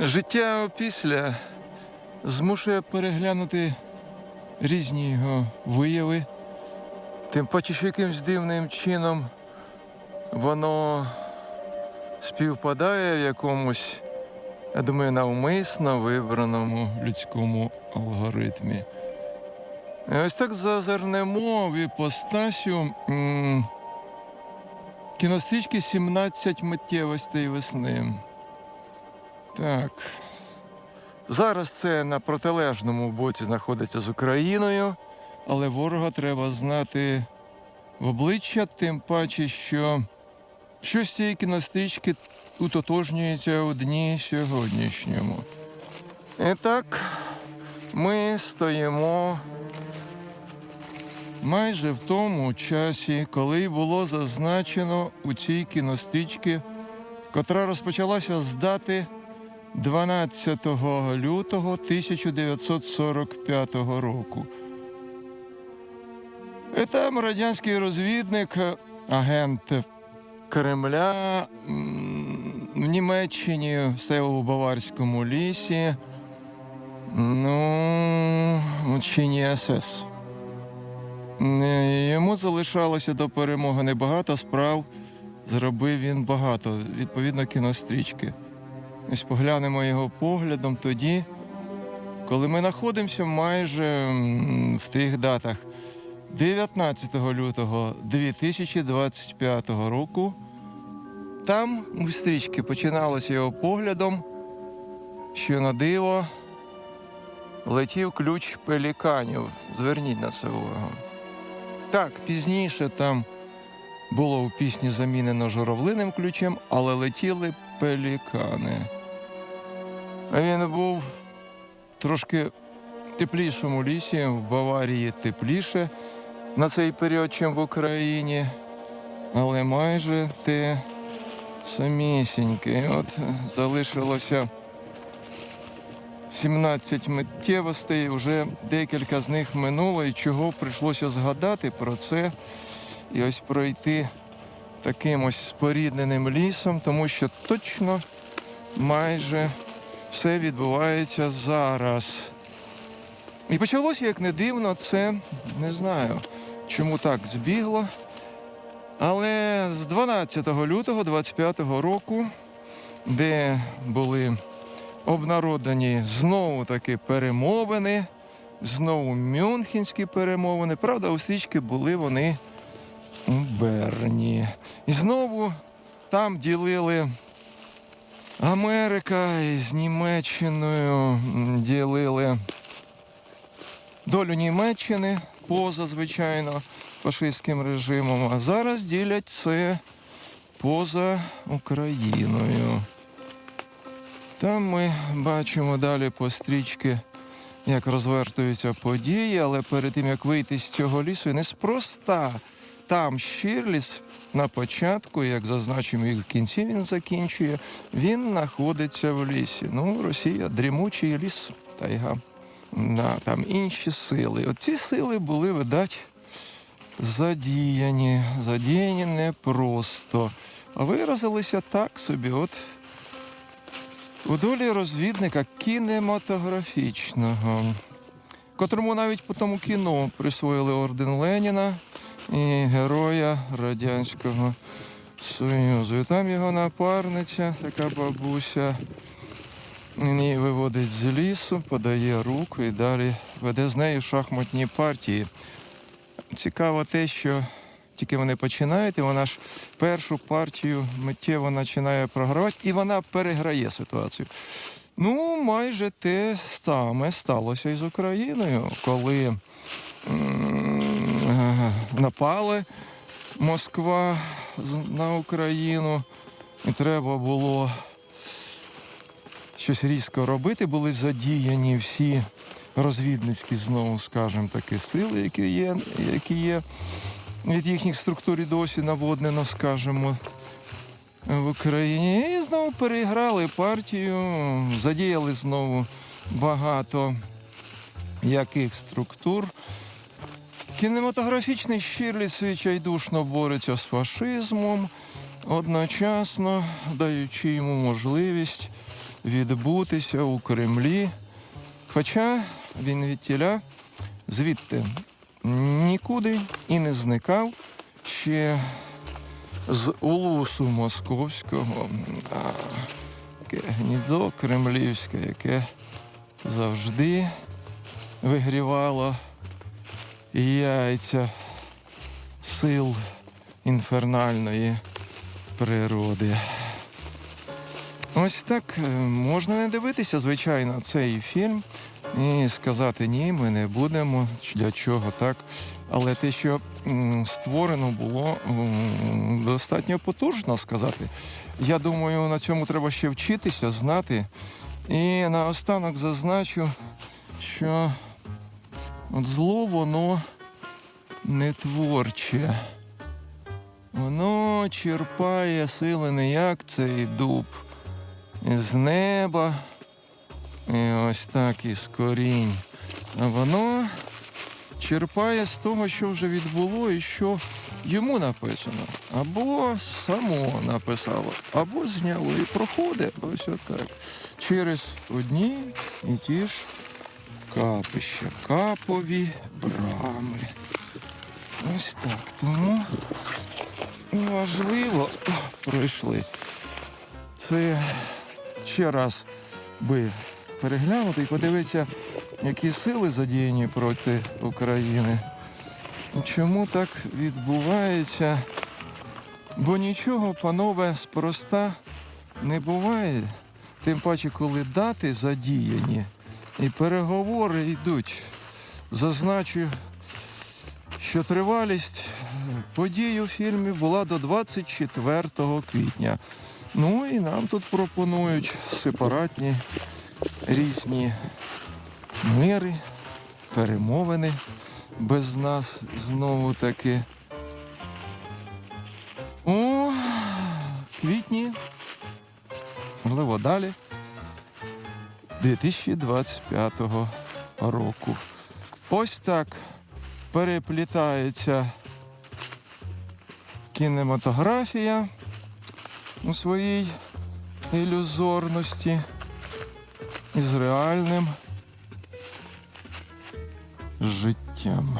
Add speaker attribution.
Speaker 1: Життя опісля змушує переглянути різні його вияви. Тим паче, що якимсь дивним чином воно співпадає в якомусь, я думаю, навмисно вибраному людському алгоритмі. Ось так зазирнемо в іпостасю кінострічки 17 миттєвостей весни. Так. Зараз це на протилежному боці знаходиться з Україною, але ворога треба знати в обличчя, тим паче, що щось цієї кінострічки утотожнюється у дні сьогоднішньому. І так, ми стоїмо майже в тому часі, коли було зазначено у цій кінострічці, котра розпочалася з дати 12 лютого 1945 року. І там радянський розвідник, агент Кремля в Німеччині, все у Баварському лісі. Ну, в чині СС. Йому залишалося до перемоги небагато справ. Зробив він багато, відповідно, кінострічки. Ось поглянемо його поглядом тоді, коли ми знаходимося майже в тих датах. 19 лютого 2025 року. Там у стрічки починалося його поглядом, що на диво летів ключ пеліканів. Зверніть на це увагу. Так, пізніше там було у пісні замінено журавлиним ключем, але летіли пелікани. Він був трошки теплішому лісі, в Баварії тепліше на цей період, чим в Україні, але майже те самісіньке. От залишилося 17 миттєвостей, вже декілька з них минуло, і чого прийшлося згадати про це і ось пройти таким ось спорідненим лісом, тому що точно майже все відбувається зараз. І почалося, як не дивно, це не знаю, чому так збігло. Але з 12 лютого 25 року, де були обнародовані знову таки перемовини, знову мюнхенські перемовини. Правда, у стрічки були вони у Берні. І знову там ділили Америка із Німеччиною ділили долю Німеччини поза, звичайно, фашистським режимом, а зараз ділять це поза Україною. Там ми бачимо далі по стрічки, як розвертуються події, але перед тим як вийти з цього лісу, неспроста там Щирліс на початку, як зазначимо, і в кінці він закінчує, він знаходиться в лісі. Ну, Росія, дрімучий ліс, тайга. Да, там інші сили. От ці сили були, видать, задіяні. Задіяні не просто. А виразилися так собі. От у долі розвідника кінематографічного, котрому навіть по тому кіно присвоїли орден Леніна і Героя Радянського Союзу. І там його напарниця, така бабуся, її виводить з лісу, подає руку і далі веде з нею шахматні партії. Цікаво те, що тільки вони починають, і вона ж першу партію миттєво починає програвати, і вона переграє ситуацію. Ну, майже те саме сталося і з Україною, коли напали Москва на Україну, і треба було щось різко робити, були задіяні всі розвідницькі, знову скажімо, такі сили, які є, які є від їхніх структур і досі наводнено, скажімо, в Україні. І знову переіграли партію, задіяли знову багато яких структур. Кінематографічний Щирліц відчайдушно бореться з фашизмом, одночасно даючи йому можливість відбутися у Кремлі. Хоча він від тіля звідти нікуди і не зникав ще з улусу московського. А, таке гніздо кремлівське, яке завжди вигрівало яйця сил інфернальної природи. Ось так е, можна не дивитися, звичайно, цей фільм і сказати ні, ми не будемо. Для чого так? Але те, що створено було достатньо потужно сказати. Я думаю, на цьому треба ще вчитися, знати. І наостанок зазначу, що от зло воно не творче. Воно черпає сили не як цей дуб з неба. І ось так із корінь. А воно черпає з того, що вже відбуло і що йому написано. Або само написало, або зняло і проходить ось отак. Через одні і ті ж капища, капові брами. Ось так. Тому важливо пройшли. Це ще раз би переглянути і подивитися, які сили задіяні проти України. Чому так відбувається? Бо нічого, панове, спроста не буває. Тим паче, коли дати задіяні і переговори йдуть. Зазначу, що тривалість подій у фільмі була до 24 квітня. Ну і нам тут пропонують сепаратні різні мири, перемовини без нас знову таки. У квітні, можливо, далі 2025 року. Ось так переплітається кінематографія у своїй ілюзорності із реальним життям.